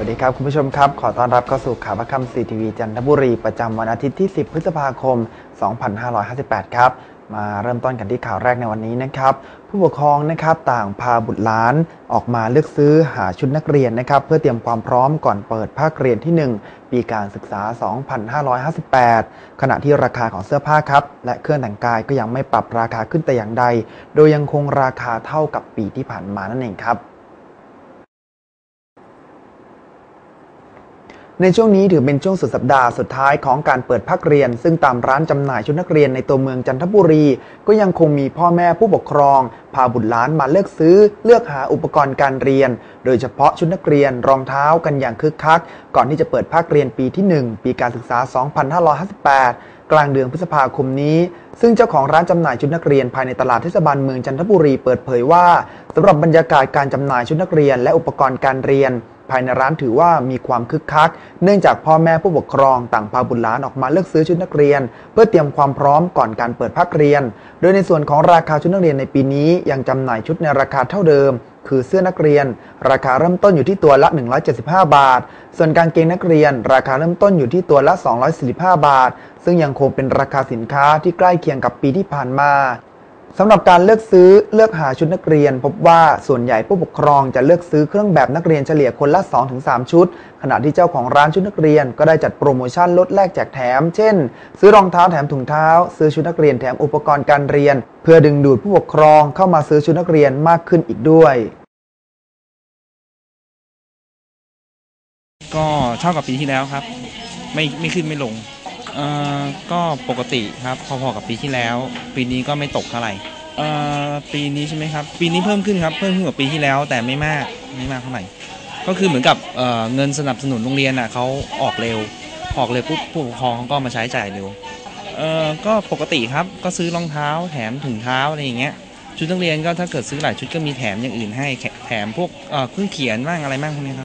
สวัสดีครับ คุณผู้ชมครับ ขอต้อนรับเข้าสู่ข่าวประคำซีทีวีจันทบุรีประจำวันอาทิตย์ที่ 10 พฤษภาคม 2558 ครับ มาเริ่มต้นกันที่ข่าวแรกในวันนี้นะครับ ผู้ปกครองนะครับต่างพาบุตรหลานออกมาเลือกซื้อหาชุดนักเรียนนะครับ เพื่อเตรียมความพร้อมก่อนเปิดภาคเรียนที่ 1 ปีการศึกษา 2558 ขณะที่ราคาของเสื้อผ้าครับ และเครื่องแต่งกายก็ยังไม่ปรับราคาขึ้นแต่อย่างใด โดยยังคงราคาเท่ากับปีที่ผ่านมานั่นเองครับ ในช่วงนี้ถือเป็นช่วงสุดสัปดาห์สุดท้ายของการเปิดภาคเรียน ซึ่งตามร้านจำหน่ายชุดนักเรียนในตัวเมืองจันทบุรี ก็ยังคงมีพ่อแม่ผู้ปกครอง พาบุตรหลานมาเลือกซื้อ เลือกหาอุปกรณ์การเรียน โดยเฉพาะชุดนักเรียนรองเท้ากันอย่างคึกคัก ก่อนที่จะเปิดภาคเรียนปีที่ 1 ปีการศึกษา 2558 กลางเดือนพฤษภาคมนี้ซึ่งเจ้าของร้านจำหน่ายชุดนักเรียนภายในตลาดเทศบาลเมืองจันทบุรีเปิดเผยว่าสำหรับบรรยากาศการจำหน่ายชุดนักเรียนและอุปกรณ์การเรียน ภายในร้านถือว่ามีความคึกคัก เนื่องจากพ่อแม่ผู้ปกครองต่างพาบุตรหลานออกมาเลือกซื้อชุดนักเรียน เพื่อเตรียมความพร้อมก่อนการเปิดภาคเรียน โดยในส่วนของราคาชุดนักเรียนในปีนี้ยังจำหน่ายชุดในราคาเท่าเดิม คือเสื้อนักเรียน ราคาเริ่มต้นอยู่ที่ตัวละ 175 บาท ส่วนกางเกงนักเรียน ราคาเริ่มต้นอยู่ที่ตัวละ 245 บาท ซึ่งยังคงเป็นราคาสินค้าที่ใกล้เคียงกับปีที่ผ่านมา สำหรับการเลือกซื้อเลือกหาชุดนักเรียน พบว่าส่วนใหญ่ผู้ปกครองจะเลือกซื้อเครื่องแบบนักเรียนเฉลี่ยคนละ 2-3 ชุด ขณะที่เจ้าของร้านชุดนักเรียนก็ได้จัดโปรโมชั่นลดแลกแจกแถม เช่น ซื้อรองเท้าแถมถุงเท้า ซื้อชุดนักเรียนแถมอุปกรณ์การเรียน เพื่อดึงดูดผู้ปกครองเข้ามาซื้อชุดนักเรียนมากขึ้นอีกด้วย ก็เท่ากับปีที่แล้วครับ ไม่ไม่ขึ้นไม่ลง เอ่อก็ปกติครับพอๆกับปีที่แล้ว ปีนี้ก็ไม่ตกเท่าไหร่เอ่อปีนี้ใช่ไหมครับ ปีนี้เพิ่มขึ้นครับเพิ่มขึ้นกว่าปีที่แล้วแต่ไม่มากไม่มากเท่าไหร่ก็คือเหมือนกับเอ่อเงินสนับสนุนโรงเรียนอะเขาออกเร็วออกเร็วปุ๊บผู้ปกครองเขาก็มาใช้จ่ายเร็วเอ่อก็ปกติครับก็ซื้อรองเท้าแถมถุงเท้าอะไรอย่างเงี้ยชุดนักเรียนก็ถ้าเกิดซื้อหลายชุดก็มีแถมอย่างอื่นให้แถมพวกเอ่อเครื่องเขียนบ้างอะไรบ้างพวกนี้ครับ